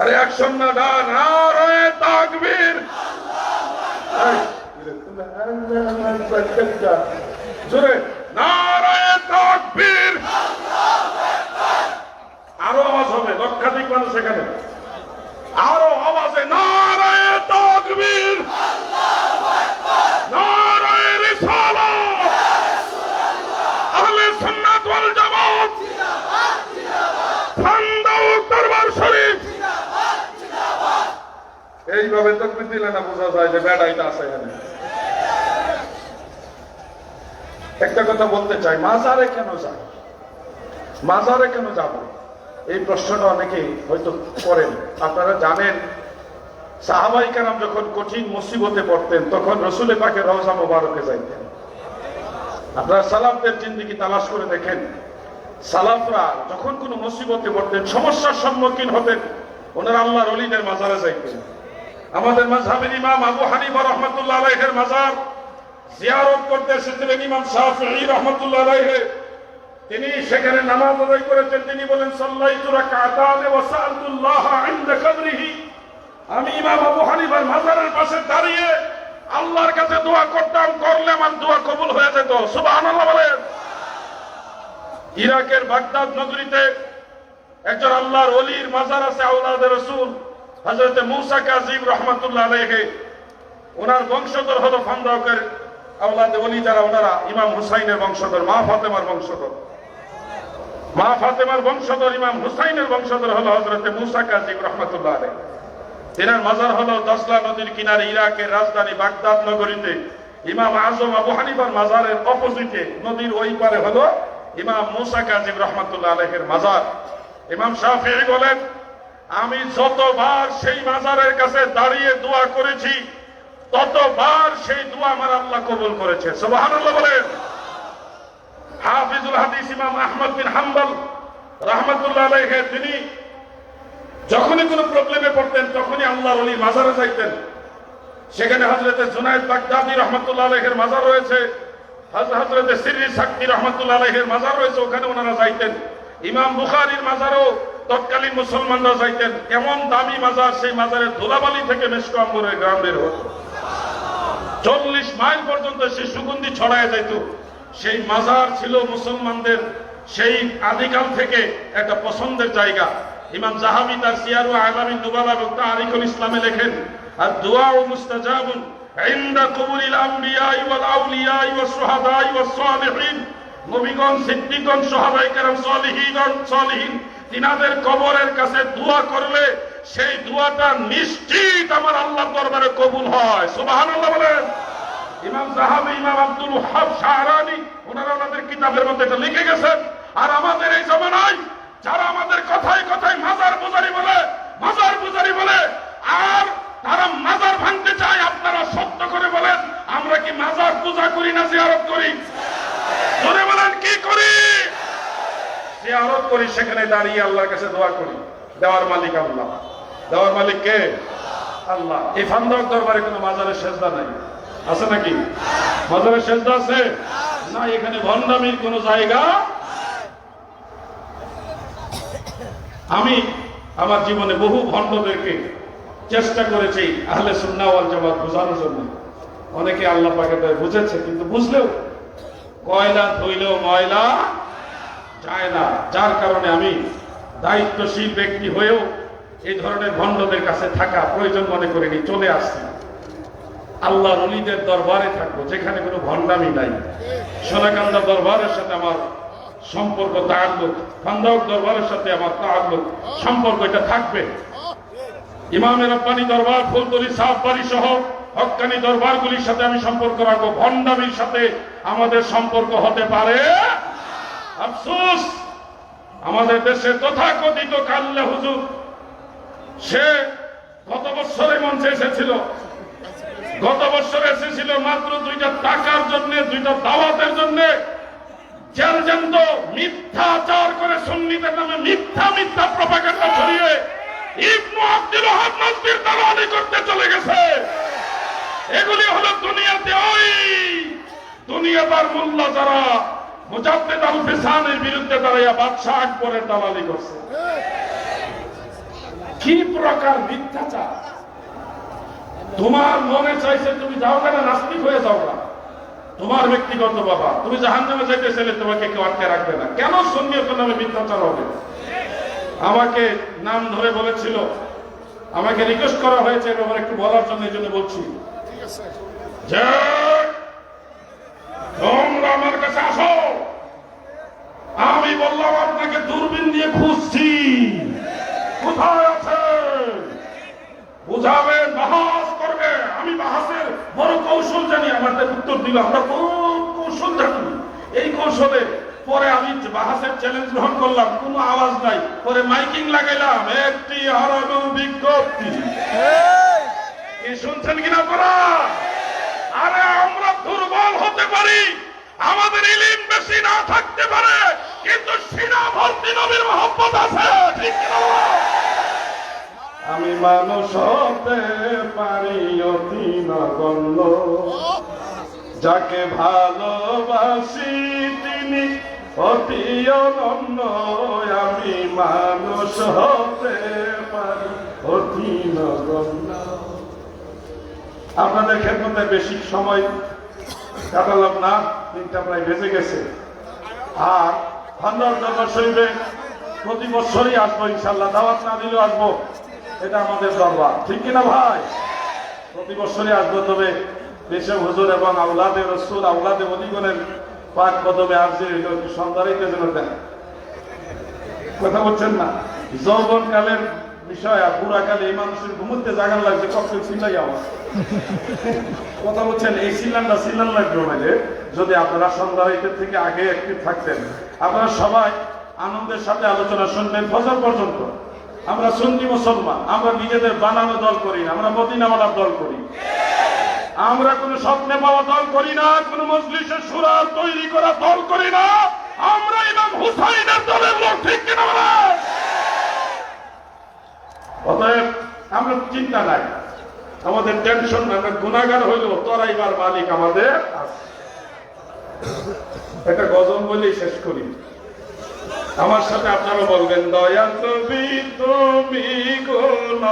আরে না ডান নারায়ে তাকবীর। জোরে নারে তাকবীর। আরও আওয়াজ হবে, লক্ষাধিক মানুষ এখানে। আরও আওয়াজে নারায়ে তাকবীর নারায়ে রিসালাত আহলে সুন্নাত ওয়াল জামাত ফান্দাউ দরবার শরীফ এইভাবে তকবির দিলে না বোঝা যায় যে বেড়াইটা আছে এখানে। একটা কথা বলতে চাই, মাজারে কেন যায় মাজারে কেন যাব? এই প্রশ্নটা অনেকেই হয়তো করেন। আপনারা জানেন, সাহাবাই কারাম যখন কঠিন মুসিবতে পড়তেন, তখন রসুলে পাকে রওজা মোবারকে যাইতেন। আপনারা সালাফদের জিন্দিগি তালাশ করে দেখেন, সালাফরা যখন কোনো মুসিবতে পড়তেন, সমস্যার সম্মুখীন হতেন, ওনারা আল্লাহর অলিদের মাজারে যাইতেন। আমাদের মাঝহাবের ইমাম আবু হানিফা রহমতুল্লাহ আলাইহের মাজার জিয়ারত করতে এসেছিলেন ইমাম শাফিঈ রহমতুল্লাহ আলাইহে। তিনি সেখানে নামাজ আদায় করেছেন। তিনি বলেন, সাল্লাইতু রাকাতান ওয়া সাআলতুল্লাহ ইনদা কবরিহি। আমি ইমাম আবু হানিফার মাজারের পাশে দাঁড়িয়ে আল্লাহর কাছে দোয়া করতাম, করলে আমার দোয়া কবুল হয়ে যেত। সুবহানাল্লাহ বলেন। ইরাকের বাগদাদ নগরীতে একজন আল্লাহর অলির মাজার আছে আউলাদের রসুল। হজরত মুসা কাজিম রহমতুল্লাহ আলাইহে ওনার বংশধর হলো ফান্দাউকের আউলাদে অলি যারা ওনারা ইমাম হুসাইনের বংশধর, মা ফাতেমার বংশধর। মা ফাতেমার বংশধর, ইমাম হুসাইনের বংশধর হলো হজরত মুসা কাজিম রহমতুল্লাহ আলাই তেনার মাজার হলো দশলা নদীর কিনারে ইরাকের রাজধানী বাগদাদ নগরীতে। ইমাম আজম আবু হানিফার মাজারের অপোজিটে, নদীর ওই পারে হলো ইমাম মুসা কাজিম রহমতুল্লাহ আলহের মাজার। ইমাম শাফিঈ বলেন আমি যতবার সেই মাজারের কাছে দাঁড়িয়ে দোয়া করেছি, ততবার সেই দোয়া আমার আল্লাহ কবুল করেছে। হাফিজুল হাদিস ইমাম আহমদ বিন হাম্বল রহমতুল্লাহ তিনি যখনই কোনো প্রবলেমে পড়তেন, তখনই আল্লাহ অলির মাজারে যাইতেন। সেখানে হজরতে জুনায়দ বাগদাদি রহমতুল্লাহ আলহের মাজার রয়েছে হজরতে সিরি সাক্তি রহমতুল্লাহ আলহের মাজার রয়েছে, ওখানে ওনারা যাইতেন। ইমাম বুখারির মাজারও তৎকালীন মুসলমানরা যাইতেন এমন দামি মাজার সেই মাজারের ধুলাবালি থেকে মেশকো আম্বরের গ্রাম বের হতো চল্লিশ মাইল পর্যন্ত সেই সুগন্ধি ছড়ায় যাইত সেই মাজার ছিল মুসলমানদের সেই আদিকাল থেকে একটা পছন্দের জায়গা ইমাম জাহাবি তার সিয়ারু আলামিন দুবালা এবং তারিকুল ইসলামে লেখেন আর দোয়া ও মুস্তাজাবুন عند قبور الأنبياء والأولياء والشهداء والصالحين নবীগণ সিদ্দিকগণ সাহাবায়ে কেরাম সালিহিগণ সালিহিন তিনাদের কবরের কাছে দোয়া করলে সেই দোয়াটা নিশ্চিত আমার আল্লাহর দরবারে কবুল হয়। সুবহানাল্লাহ বলেন। ইমাম জাহাবি ইমাম আব্দুল ওয়াহাব শাহরানি, ওনারা ওনাদের কিতাবের মধ্যে এটা লিখে গেছেন। আর আমাদের এই জমানায় যারা আমাদের কথায় কথায় মাজার পূজারি বলে, মাজার পূজারি বলে, আর তারা মাজার ভাঙতে চায়, আপনারা সত্য করে বলেন, আমরা কি মাজার পূজা করি না, জিয়ারত করি? জিয়ারত করি, সেখানে দাঁড়িয়ে আল্লাহর কাছে দোয়া করি। দেওয়ার মালিক আল্লাহ। দেওয়ার মালিক কে? আল্লাহ। এই ফান্দক দরবারে কোনো মাজারের সেজদা নাই। আছে নাকি? মাজারের সেজদা আছে? না, এখানে ভণ্ডামির কোনো জায়গা? আমি আমার জীবনে বহু ভণ্ডদেরকে চেষ্টা করেছি আহলে সুন্না ওয়াল জামাত বোঝানোর জন্য। অনেকে আল্লাহ পাকে বুঝেছে, কিন্তু বুঝলেও কয়লা ধুইলেও ময়লা যায় না। যার কারণে আমি দায়িত্বশীল ব্যক্তি হয়েও এই ধরনের ভণ্ডদের কাছে থাকা প্রয়োজন মনে করিনি চলে আসছি। আল্লাহ রলিদের দরবারে থাকব, যেখানে কোনো ভণ্ডামি নাই। সোনাকান্দা দরবারের সাথে আমার সম্পর্ক তাল্লুক ফান্দাউক দরবারের সাথে আমার তাল্লুক সম্পর্ক এটা থাকবে। ইমামের রব্বানি দরবার, ফুলতলি সাহবাড়ি সহ হক্কানি দরবারগুলির সাথে আমি সম্পর্ক রাখব। ভণ্ডামির সাথে আমাদের সম্পর্ক হতে পারে আফসোস, আমাদের দেশে তথাকথিত কাল্লা হুজুর, সে গত বছরে মঞ্চে এসেছিল। গত বছর এসেছিল মাত্র দুইটা টাকার জন্য, দুইটা দাওয়াতের জন্য। জ্যান্ত মিথ্যাচার করে নামে মিথ্যা মিথ্যা ছড়িয়ে ইবনু আব্দুল করতে চলে গেছে। এগুলি হলো দুনিয়াতে ওই দুনিয়াদার মোল্লা যারা ফিসানের বিরুদ্ধে দাঁড়াইয়া বাদশাহ আকবরের দালালি করছে। কি প্রকার মিথ্যাচার? তোমার মনে চাইছে তুমি যাও কেন? নাস্তিক হয়ে যাও না তোমার ব্যক্তিগত বাবা তুমি জাহান নামে যাইতে চাইলে তোমাকে কেউ আটকে রাখবে না। কেন সন্ন্যতের নামে মিথ্যাচার হবে? আমাকে নাম ধরে বলেছিল আমাকে রিকোয়েস্ট করা হয়েছে ব্যাপারে একটু বলার জন্য এই জন্য বলছি। তোমরা আমার কাছে আসো আমি বললাম আপনাকে দূরবীন দিয়ে খুঁজছি কোথায় আছে বুঝাবেন বাহাস করবে আমি বাহাসের বড় কৌশল জানি কৌশল এই কৌশলে পরে আমি বাহাসের চ্যালেঞ্জ গ্রহণ করলাম, কোনো আওয়াজ নাই। পরে মাইকিং লাগাইলাম, একটি হারানো বিজ্ঞপ্তি। কি শুনছেন কিনা আপনারা? আরে, আমরা দুর্বল হতে পারি। আমাদের ইলিম বেশি না থাকতে পারে, কিন্তু সিনা ভর্তি নবীর মহব্বত আছে, ঠিক আমি মানুষ হতে পারি, অতি নগণ্য। যাকে ভালোবাসি তিনি, অতি অনন্য, আমি মানুষ হতে পারি, অতি নগণ্য। আপনাদের খেদমতে বেশি সময় কাটালাম না তিনটা প্রায় বেজে গেছে। আর ভান্ডার দরবার শরীফে প্রতি বছরই আসব, ইনশাল্লাহ, দাওয়াত না দিলেও আসব। এটা আমাদের দরবার, ঠিক কিনা ভাই? প্রতি বছরই আসব, তবে দেশে হুজুর এবং আউলাদে রসুল আউলাদে অধিগণের পাক কদমে এগুলো একটু সন্ধ্যারিতে যেন দেন। কথা বলছেন না। যৌবন কালের বিষয় আর বুড়া কালে এই মানুষের ঘুমুতে জাগান লাগছে, কখন চিল্লাই আমার কথা বলছেন, এই সিলানটা সিলান লাগবে মানে যদি আপনারা সন্ধ্যারিতে থেকে আগে একটি থাকতেন। আপনারা সবাই আনন্দের সাথে আলোচনা শুনবেন ফজর পর্যন্ত। আমরা সুন্নি মুসলমান, আমরা নিজেদের বানানো দল করি আমরা মদিনাওয়ালার দল করি। আমরা কোন স্বপ্নে পাওয়া দল করি না, কোন মজলিসের সুরার তৈরি করা দল করি না আমরা ইমাম হুসাইনের দলের লোক, ঠিক কিনা? অতএব আমরা চিন্তা নাই আমাদের টেনশন আমরা গুণাগার হইলেও তরাইবার মালিক আমাদের। একটা গজল বলেই শেষ করি আমার সাথে আপনারা বলবেন, দয়া তুমি দয়া তুমি গুণ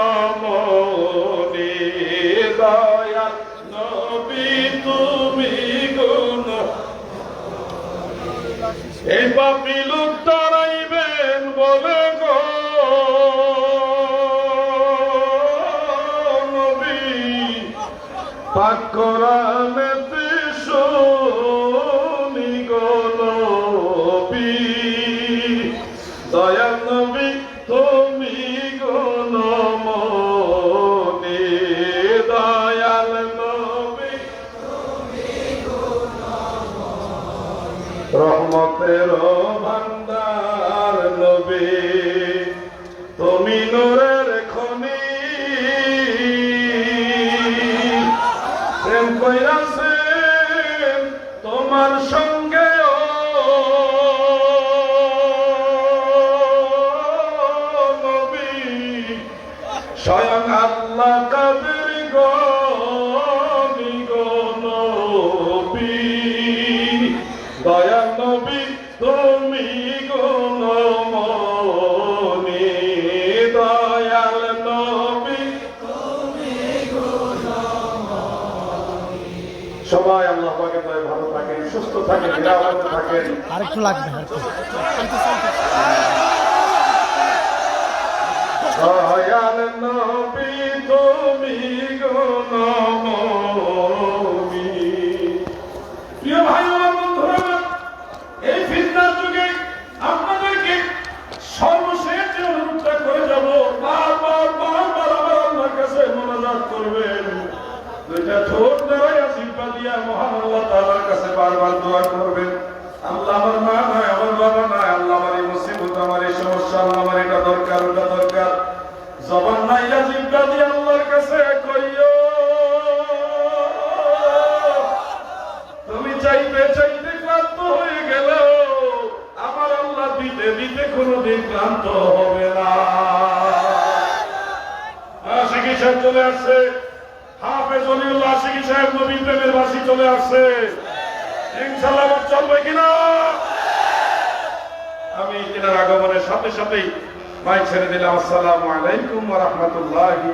এই পাপি লোক তারাইবেন বলে গো। পাক কোরআনেতে সবাই আল্লাহ পাকে দয়া ভালো থাকেন সুস্থ থাকেন নিরাপদে থাকেন আরেকটু লাগবে দয়াল নবী দিয়ে আল্লাহর কাছে কইও তুমি চাইতে চাইতে ক্লান্ত হয়ে গেল আমার আল্লাহ দিতে দিতে কোনোদিন ক্লান্ত হবে না। আশিকি সাহেব চলে আসছে। হাফেজ অলিউল্লাহ আশিকি সাহেব নবীন প্রেমের বাসী চলে আসছে। ইনশাল্লাহ চলবে কিনা? আমি তেনার আগমনের সাথে সাথেই মাই ছেড়ে দিলাম। আসসালামু আলাইকুম রাহমাতুল্লাহি